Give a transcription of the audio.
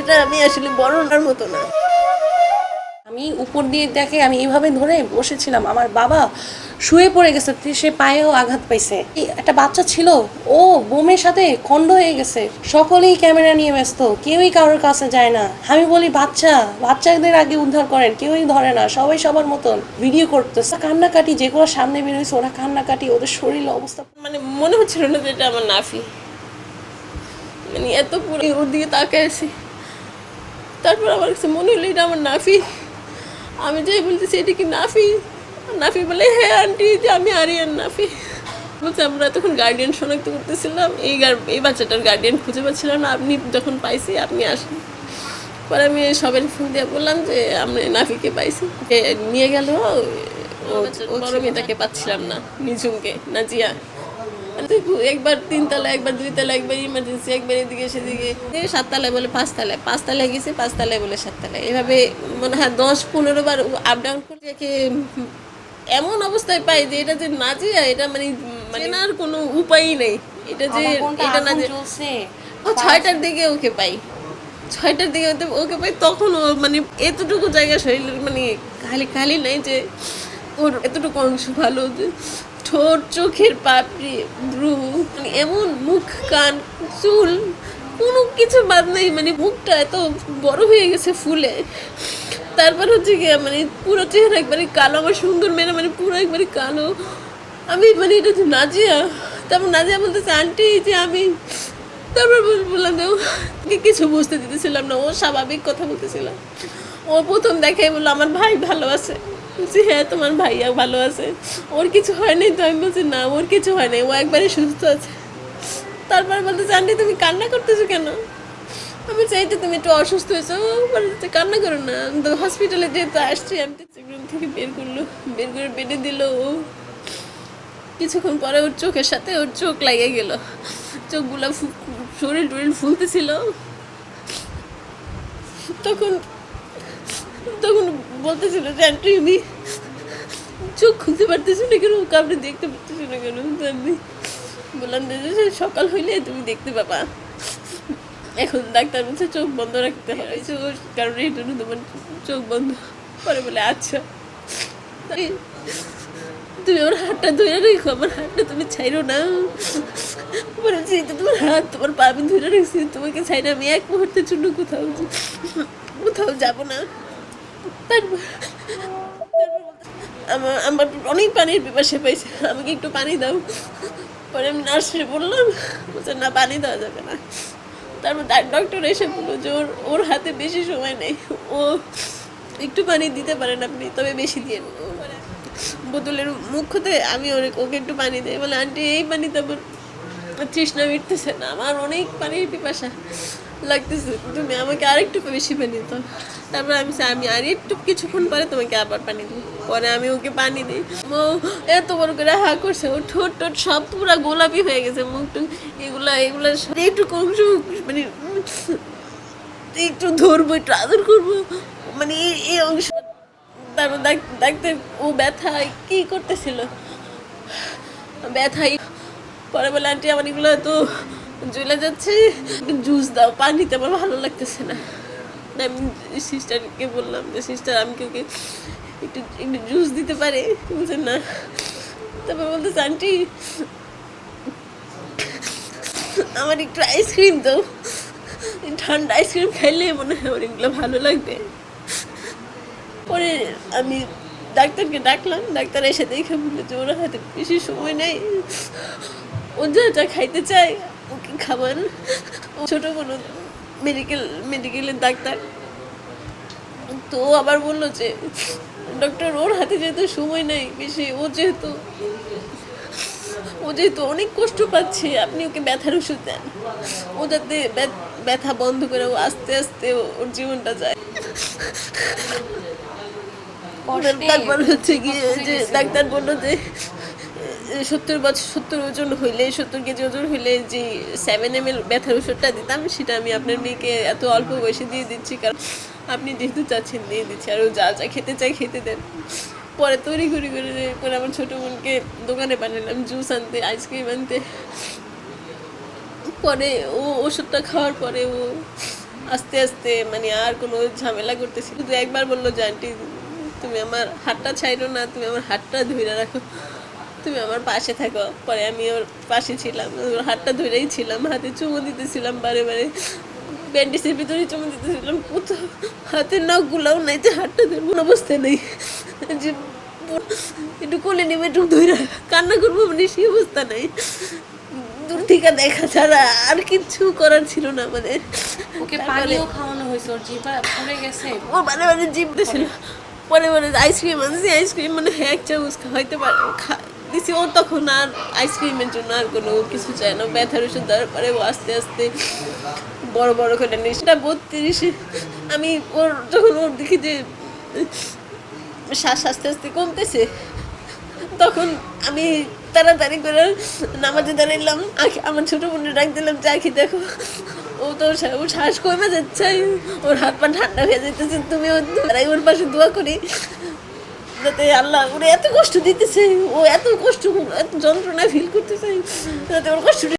যেটা আমি আসলে বর্ণনার মতো না। আমি উপর দিয়ে দেখে আমি এইভাবে ধরে বসেছিলাম। আমার বাবা শুয়ে পড়ে গেছে সে পায়েও আঘাত পাইছে। একটা বাচ্চা ছিল ও বোমের সাথে খণ্ড হয়ে গেছে। সকলেই ক্যামেরা নিয়ে ব্যস্ত কেউই কারোর কাছে যায় না। আমি বলি বাচ্চা বাচ্চাদের আগে উদ্ধার করেন কেউই ধরে না সবাই সবার মতন ভিডিও করতেছে। কান্নাকাটি যেগুলো সামনে বেরোয়েছে ওরা কান্নাকাটি ওদের শরীর অবস্থা মানে মনে হচ্ছিল না যে এটা আমার নাফি। মানে এত পুরো ওর দিকে তাকায় আছি। তারপর আমার কাছে মনে হলো এটা আমার নাফি। আমি যাই বলতেছি এটা কি নাফি? নাফি বলে হ্যাঁ আন্টি যে আমি আরিয়ান নাফি। বলছে আমরা তখন গার্ডিয়ান শনাক্ত করতেছিলাম। এই এই বাচ্চাটার গার্ডিয়ান খুঁজে পাচ্ছিলাম না। আপনি যখন পাইছি আপনি আসেন। পরে আমি সবাই ফোন দিয়ে বললাম যে আমি নাফিকে পাইছি। যে নিয়ে গেল ও বড় তাকে পাচ্ছিলাম না নিজুমকে নাজিয়া। একবার তিনতলা একবার দুইতলা একবার ইমার্জেন্সি একবার এদিকে সেদিকে। সাততলায় বলে পাঁচতলায় পাঁচতলায় গেছে পাঁচতলায় বলে সাততলায়। এভাবে মনে হয় দশ পনেরো বার আপ ডাউন করে রেখে এমন অবস্থায় পাই যে এটা যে নাজিয়া এটা মানে মানে আর কোনো উপায়ই নেই। এটা যে এটা না ও ছয়টার দিকে ওকে পাই। ছয়টার দিকে ওকে পাই তখন ও মানে এতটুকু জায়গা শরীরের মানে খালি খালি নেই যে ওর এতটুকু অংশ ভালো যে ঠোঁট চোখের পাপড়ি, ভ্রু মানে এমন মুখ, কান, চুল, কোনো কিছু বাদ নেই মানে মুখটা এত বড় হয়ে গেছে ফুলে। তারপর হচ্ছে গিয়ে মানে পুরো চেহারা একবারে কালো, আমার সুন্দর মেয়েরা মানে পুরো একবারে কালো। আমি মানে এটা হচ্ছে নাজিয়া। তারপর নাজিয়া বলতেছে, আন্টি যে আমি তারপর বললাম যে ওকে কিছু বুঝতে দিতেছিলাম না, ও স্বাভাবিক কথা বলতেছিলাম ও প্রথম দেখে বলল, আমার ভাই ভালো আছে। বলছি হ্যাঁ তোমার ভাইয়া ভালো আছে। ওর কিছু হয় নাই তো? আমি বলছি, না, ওর কিছু হয় নাই। ও একবারে সুস্থ আছে। তারপর বলতে আন্টি তুমি কান্না করতেছো কেন? আমি চাই যে তুমি একটু অসুস্থ হয়েছো। ও বলছে কান্না করো না। হসপিটালে যেহেতু আসছি, আমি রুম থেকে বের করল, বের করে বেডে দিল ও। কিছুক্ষণ পরে ওর চোখের সাথে ওর চোখ লাগে গেল। চোখগুলো শরীর টরিল ফুলতেছিল। তখন তখন বলতেছিল যে, আন্টি, আমি চোখ খুলতে পারতেছি না কেন? ওকে আপনি দেখতে পারতেছি না কেন? আমি বললাম যে সকাল হইলে তুমি দেখতে পাবা। এখন ডাক্তার বলছে, চোখ বন্ধ রাখতে এই চোখ, কারণে এই জন্য তোমার চোখ বন্ধ। পরে বলে আচ্ছা। তুমি আমার হাতটা ধরে রেখো, আমার হাতটা তুমি ছাইরো না। বলেছি, এটা তোমার হাত, তোমার পা আমি ধরে রেখেছি, তোমাকে ছাই না আমি এক মুহূর্তের জন্য কোথাও কোথাও যাব না। আমার অনেক পানির পিপাসা পাইছে আমাকে একটু পানি দাও। পরে আমি নার্সে বললাম, বলছে, না, পানি দেওয়া যাবে না। তারপর তার ডক্টর এসে বলল যে, ওর ওর হাতে বেশি সময় নেই। ও একটু পানি দিতে পারেন আপনি, তবে বেশি দিয়ে বোতলের মুখতে আমি ওরে, ওকে একটু পানি দিই। বলে, আন্টি, এই পানি তো আমার তৃষ্ণা মিটতেছে না। আমার অনেক পানির পিপাসা লাগতেছে। তুমি আমাকে আরেকটু বেশি পানি দাও। তারপর আমি আমি আর একটু কিছুক্ষণ পরে তোমাকে আবার পানি দিই। পরে আমি ওকে পানি দিই। ও এত বড় করে হা করছে ও ঠোঁট টোট সব পুরো গোলাপি হয়ে গেছে মুখ টুক এগুলা এগুলা একটু মানে একটু ধরবো একটু আদর করব। মানে এই- অংশ তারপর ডাক্তার ও ব্যথা কি করতেছিল? ব্যথাই পরে বলে আন্টি আমার এগুলো তো জ্বলে যাচ্ছে জুস দাও পানিতে আমার ভালো লাগতেছে না, আমি সিস্টারকে বললাম যে সিস্টার আমি কি ওকে একটু একটু জুস দিতে পারে? বলছে, না। তারপর বলতেছে আন্টি আমার একটু আইসক্রিম দাও। ঠান্ডা আইসক্রিম খাইলে মনে হয় আমার এগুলো ভালো লাগবে। পরে আমি ডাক্তারকে ডাকলাম, ডাক্তার এসে দেখে বলল যে, ওরা হাতে বেশি সময় নেই। ও যা খাইতে চায়, ওকে খাবার ছোটো কোনো মেডিকেল মেডিকেলের ডাক্তার। তো আবার বলল যে ডক্টর ওর হাতে যেহেতু সময় নেই বেশি ও যেহেতু ও যেহেতু অনেক কষ্ট পাচ্ছে আপনি ওকে ব্যথার ওষুধ দেন। ও যাতে ব্যথা বন্ধ করে ও আস্তে আস্তে ওর জীবনটা যায়। তারপর হচ্ছে গিয়ে যে ডাক্তার বলল যে সত্তর বছর, সত্তর ওজন হইলে, সত্তর কেজি ওজন হইলে যে সেভেন এম এল ব্যথার ওষুধটা দিতাম, সেটা আমি আপনার মেয়েকে এত অল্প বয়সে দিয়ে দিচ্ছি, কারণ আপনি যেহেতু চাচ্ছেন দিয়ে দিচ্ছি, আর ও যা যা খেতে চাই খেতে দেন। পরে তৈরি করি, করে পরে আমার ছোটো বোনকে দোকানে পাঠালাম, জুস আনতে, আইসক্রিম আনতে। পরে ও ওষুধটা খাওয়ার পরে ও আস্তে আস্তে মানে আর কোনো ঝামেলা করতেছি শুধু একবার বলল, যে আন্টি, তুমি আমার হাতটা ছাইরো না, তুমি আমার হাতটা ধরে রাখো। তুমি আমার পাশে থাকো। পরে আমি ওর পাশে ছিলাম ওর হাতটা ধরেই ছিলাম হাতে চুমু দিতেছিলাম বারে বারে। ব্যান্ডেজের ভিতরে চুমু দিতেছিলাম কোথাও হাতের নখগুলোও নাই যে হাতটা ধরবো অবস্থা নেই। যে একটু কোলে নেবে একটু ধরে কান্না করব মানে সেই অবস্থা নেই। দূর থেকে দেখা ছাড়া আর কিচ্ছু করার ছিল না আমাদের ওকে পানিও খাওয়ানো হয়েছে ওর জিভা পুড়ে গেছে। ও মানে মানে জিপতে ছিল পরে পরে আইসক্রিম আনছি আইসক্রিম মানে হ্যাঁ এক চামচ হয়তো পারে দিছি ও তখন আর আইসক্রিমের জন্য আর কোনো কিছু চায় না। ব্যথার ওষুধ দেওয়ার পরে ও আস্তে আস্তে বড় বড় করে নিই সেটা বত্রিশে। আমি ওর, যখন ওর দেখি যে শ্বাস আস্তে আস্তে কমতেছে, তখন আমি তাড়াতাড়ি করে নামাজে দাঁড়াইলাম। আমার ছোট বোনের ডাক দিলাম যে, আখি, দেখো, ও তো ও শ্বাস কমে যাচ্ছে। ওর হাত পা ঠান্ডা হয়ে যেতেছে তুমি ওর পাশে দোয়া করি যাতে আল্লাহ ওরে এত কষ্ট দিতেছে, ও এত কষ্ট, এত যন্ত্রণায় ফিল করতেছে, যাতে ওর কষ্ট